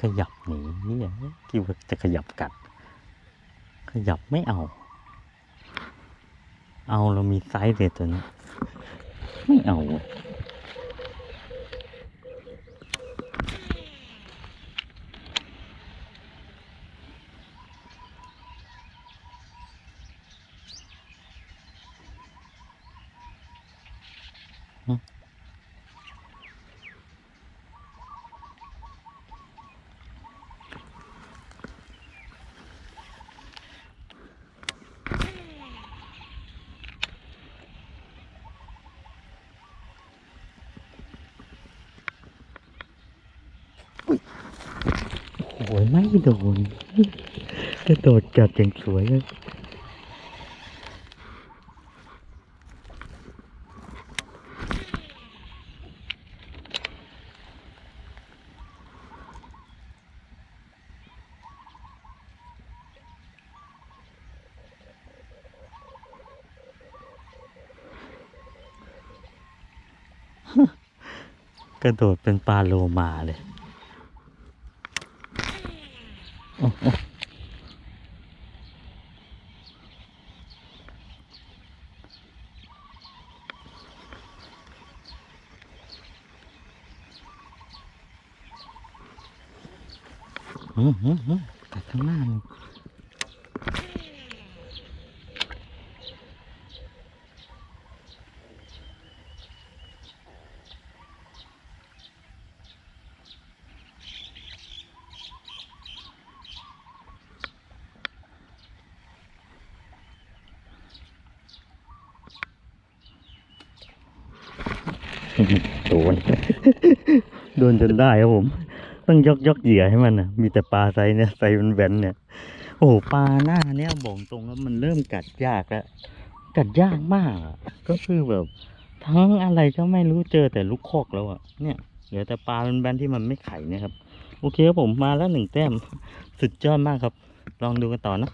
ขยับหนีเนี่ยคิดว่าจะขยับกัด ขยับไม่เอา เอาเรามีไซส์เลยตัวนี้ ไม่เอาเวยโอ้ยไม่โดนกระโดดกัดอย่างสวยเลยกระโดดเป็นปลาโลมาเลย โอ้โอ้อืมอืมอืมกัดข้างหน้ามัน โดน โดนจนได้ครับผม ต้องยกยกเหยื่อให้มันนะมีแต่ปลาไซส์เนี่ยไซส์แบนเนี่ย โอ้ปลาหน้าเนี่ยบอกตรงแล้วมันเริ่มกัดยากแล้ว กัดยากมากอะก็คือแบบ ทั้งอะไรก็ไม่รู้เจอแต่ลูกคอกแล้วอะเนี่ยเหลือแต่ปลาแบนที่มันไม่ไข่เนี่ยครับ โอเคครับผมมาแล้วหนึ่งแต้ม สุดยอดมากครับ ลองดูกันต่อนะ